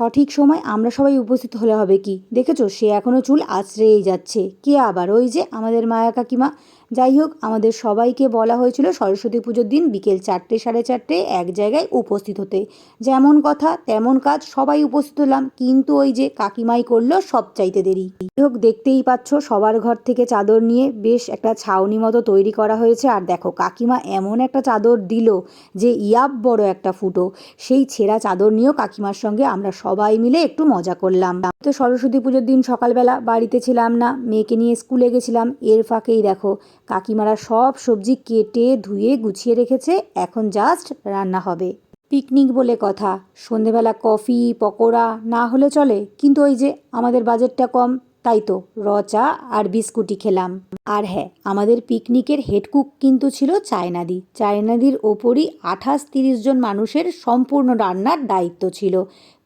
সঠিক সময় আমরা সবাই উপস্থিত হলে হবে কি? দেখেছ? সে এখনও চুল আঁচড়েই যাচ্ছে। কে আবার? ওই যে আমাদের মায়া কাকিমা। যাই হোক, আমাদের সবাইকে বলা হয়েছিল সরস্বতী পুজোর দিন বিকেল চারটে সাড়ে চারটে এক জায়গায় উপস্থিত হতে। যেমন কথা, তেমন কাজ, সবাই উপস্থিত হলাম। কিন্তু ওই যে কাকিমাই করল সব চাইতে দেরি। হোক, দেখতেই পাচ্ছ সবার ঘর থেকে চাদর নিয়ে বেশ একটা ছাউনি মতো তৈরি করা হয়েছে। আর দেখো, কাকিমা এমন একটা চাদর দিল যে ইয়াব বড় একটা ফুটো। সেই ছেঁড়া চাদর নিয়েও কাকিমার সঙ্গে আমরা সবাই মিলে একটু মজা করলাম। তো সরস্বতী পুজোর দিন সকালবেলা বাড়িতে ছিলাম না, মেয়েকে নিয়ে স্কুলে গেছিলাম। এর ফাঁকেই দেখো, কাকিমারা সব সবজি কেটে ধুয়ে গুছিয়ে রেখেছে। এখন জাস্ট রান্না হবে। পিকনিক বলে কথা। সন্ধেবেলা কফি, পকোড়া না হলে চলে। কিন্তু ওই যে আমাদের বাজেটটা কম তাই তো, র, চা আর বিস্কুটি খেলাম। আর হ্যাঁ আমাদের পিকনিকের হেড কুক কিন্তু ছিল চায়নাদি। চায়নাদির ওপরই আঠাশ তিরিশ জন মানুষের সম্পূর্ণ রান্নার দায়িত্ব ছিল।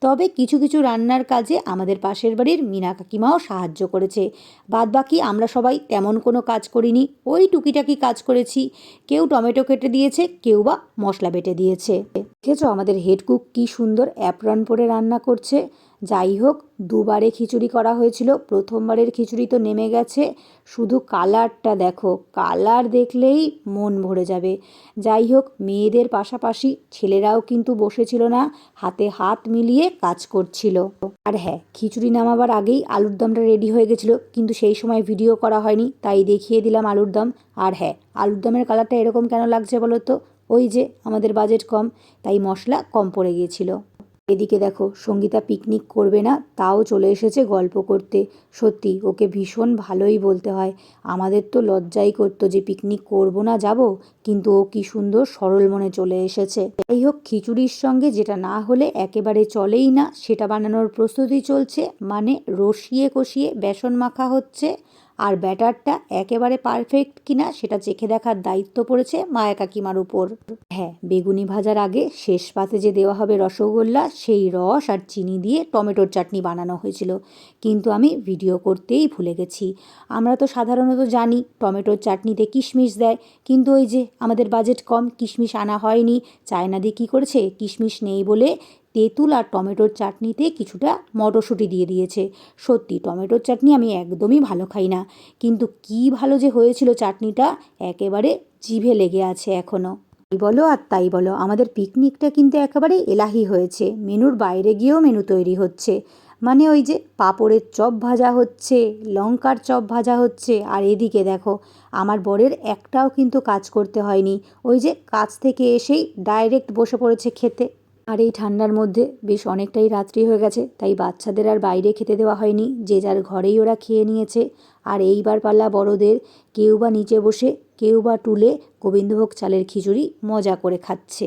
তবে কিছু কিছু রান্নার কাজে আমাদের পাশের বাড়ির মিনা কাকিমাও সাহায্য করেছে। বাদবাকি আমরা সবাই তেমন কোনো কাজ করিনি, ওই টুকিটাকি কাজ করেছি। কেউ টমেটো কেটে দিয়েছে, কেউ বা মশলা বেটে দিয়েছে। দেখেছ আমাদের হেড কুক কী সুন্দর অ্যাপ্রন পরে রান্না করছে। যাই হোক দুবারে খিচুড়ি করা হয়েছিল। প্রথমবারের খিচুড়ি তো নেমে গেছে। শুধু কালারটা দেখো, কালার দেখলেই মন ভরে যাবে। যাই হোক মেয়েদের পাশাপাশি ছেলেরাও কিন্তু বসেছিল না, হাতে হাত মিলিয়ে কাজ করছিল। আর হ্যাঁ খিচুড়ি নামাবার আগেই আলুর দমটা রেডি হয়ে গেছিল, কিন্তু সেই সময় ভিডিও করা হয়নি, তাই দেখিয়ে দিলাম আলুর দম। আর হ্যাঁ আলুর দমের কালারটা এরকম কেন লাগছে বলো তো? ওই যে, আমাদের বাজেট কম, তাই মশলা কম পড়ে গিয়েছিল। এদিকে দেখো, সঙ্গীতা পিকনিক করবে না, তাও চলে এসেছে গল্প করতে। সত্যি, ওকে ভীষণ ভালোই বলতে হয়। আমাদের তো লজ্জাই করতো যে পিকনিক করব না, যাব, কিন্তু ও কি সুন্দর সরল মনে চলে এসেছে। যাই হোক, খিচুড়ির সঙ্গে যেটা না হলে একেবারে চলেই না, সেটা বানানোর প্রস্তুতি চলছে। মানে রসিয়ে কষিয়ে বেসন মাখা হচ্ছে। আর ব্যাটারটা একেবারে পারফেক্ট কিনা সেটা চেখে দেখার দায়িত্ব পড়েছে মায়া কাকিমার উপর। হ্যাঁ বেগুনি ভাজার আগে শেষ পাতে যে দেওয়া হবে রসগোল্লা, সেই রস আর চিনি দিয়ে টমেটোর চাটনি বানানো হয়েছিল। কিন্তু আমি ভিডিও করতেই ভুলে গেছি। আমরা তো সাধারণত জানি টমেটোর চাটনিতে কিশমিশ দেয়, কিন্তু ওই যে আমাদের বাজেট কম, কিশমিশ আনা হয়নি, চায়না দিয়ে কী করেছে? কিশমিশ নেই বলে তেঁতুল আর টমেটোর চাটনিতে কিছুটা মটরশুঁটি দিয়ে দিয়েছে। সত্যি, টমেটোর চাটনি আমি একদমই ভালো খাই না। কিন্তু কী ভালো যে হয়েছিল চাটনিটা, একেবারে জিভে লেগে আছে এখনও তাই বলো আর তাই বলো, আমাদের পিকনিকটা কিন্তু একেবারে এলাহি হয়েছে। মেনুর বাইরে গিয়েও মেনু তৈরি হচ্ছে। মানে ওই যে পাঁপড়ের চপ ভাজা হচ্ছে, লঙ্কার চপ ভাজা হচ্ছে, আর এদিকে দেখো, আমার বরের একটাও কিন্তু কাজ করতে হয়নি। ওই যে কাজ থেকে এসেই ডাইরেক্ট বসে পড়েছে খেতে। আর এই ঠান্ডার মধ্যে বেশ অনেকটাই রাত্রি হয়ে গেছে, তাই বাচ্চাদের আর বাইরে খেতে দেওয়া হয়নি। যে যার ঘরেই ওরা খেয়ে নিয়েছে। আর এইবার পাল্লা বড়দের কেউ বা নিচে বসে, কেউ বা টুলে গোবিন্দভোগ চালের খিচুড়ি মজা করে খাচ্ছে।